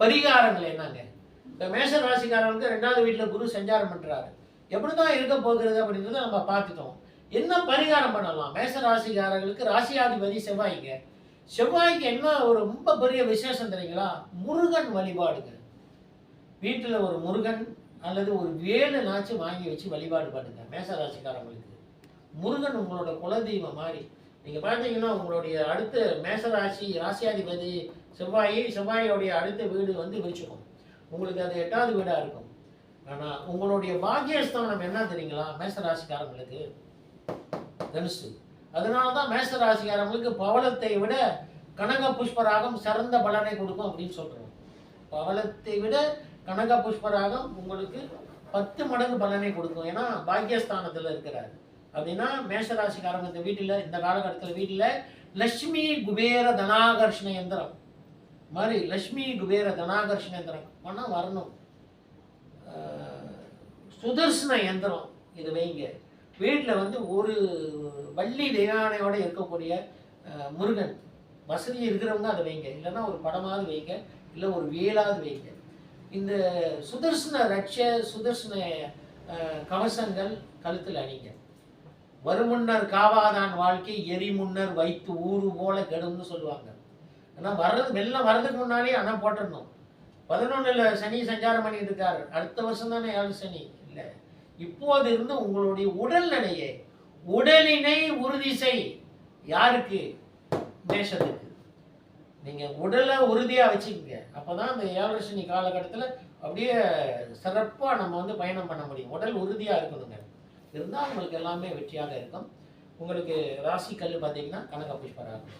பரிகாரங்கள் என்னங்க? இந்த மேஷ ராசிக்காரர்களுக்கு ரெண்டாவது வீட்டில் குரு சஞ்சாரம் பண்ணுறாரு எப்படி தான் இருக்க போகிறது அப்படின்றத நம்ம பார்த்துட்டோம். என்ன பரிகாரம் பண்ணலாம்? மேஷ ராசிக்காரர்களுக்கு ராசியாதிபதி செவ்வாய்ங்க. செவ்வாய்க்கு என்ன ஒரு ரொம்ப பெரிய விசேஷம் தெரியுங்களா? முருகன் வழிபாடுங்க. வீட்டில் ஒரு முருகன் அல்லது ஒரு வேலு நாச்சும் வாங்கி வச்சு வழிபாடு பண்ணுங்க மேஷ ராசிக்காரங்களுக்கு. முருகன் உங்களோட குலதெய்வம் மாதிரி. நீங்கள் பார்த்தீங்கன்னா உங்களுடைய அடுத்த மேஷ ராசி ராசியாதிபதி செவ்வாயை செவ்வாயோடைய அடுத்த வீடு வந்து விருச்சிக்கும் உங்களுக்கு அது எட்டாவது வீடாக இருக்கும். ஆனால் உங்களுடைய பாக்கியஸ்தானம் என்ன தெரியுங்களா? மேசராசிக்காரங்களுக்கு? தனுசு. அதனால தான் மேசராசிக்காரங்களுக்கு பவளத்தை விட கனக புஷ்பராகம் சிறந்த பலனை கொடுக்கும் அப்படின்னு சொல்கிறோம் பவளத்தை விட கனக புஷ்பராகம் உங்களுக்கு பத்து மடங்கு பலனை கொடுக்கும். ஏன்னா பாக்கியஸ்தானத்தில் இருக்கிறார். அப்படின்னா மேஷராசிக்காரங்க இந்த வீட்டில் இந்த காலகட்டத்தில் வீட்டில் லட்சுமி குபேர தனாகர்ஷண எந்திரம். மாதிரி லக்ஷ்மி குபேர தனாகர்ஷண யந்திரம் பணம் வரணும். சுதர்சன யந்திரம் இது வைங்க. வீட்டில் வந்து ஒரு வள்ளி தேவானையோடு இருக்கக்கூடிய முருகன். வசதி இருக்கிறவங்க அதை வைங்க. இல்லைன்னா ஒரு படமாவது வைங்க. இல்லை ஒரு வேலாவது வைங்க. இந்த சுதர்சன ரட்ச சுதர்சன கவசங்கள் கழுத்தில் அணிங்க. வருமுன்னர் காவாதான் வாழ்க்கை எரி முன்னர் வைத்து ஊறு போல கெடும்னு சொல்லுவாங்க. ஆனால் வர்றது வெள்ளம் வர்றதுக்கு முன்னாலே ஆனால் போட்டுடணும். பதினொன்றில் சனி சஞ்சாரம் பண்ணிட்டு இருக்காரு அடுத்த வருஷம் தானே ஏழு சனி. இல்லை. இப்போது இருந்து உங்களுடைய உடல்நிலையை உடலினை உறுதி செய். யாருக்கு? மேஷத்துக்கு நீங்கள் உடலை உறுதியாக வச்சுக்கோங்க. அப்போ தான் அந்த ஏழரை சனி காலகட்டத்தில் அப்படியே சிறப்பாக நம்ம வந்து பயணம் பண்ண முடியும். உடல் உறுதியாக இருக்கணுங்க. இருந்தால் உங்களுக்கு எல்லாமே வெற்றியாக இருக்கும். உங்களுக்கு ராசிக்கல் பார்த்தீங்கன்னா கனக புஷ்பராகும்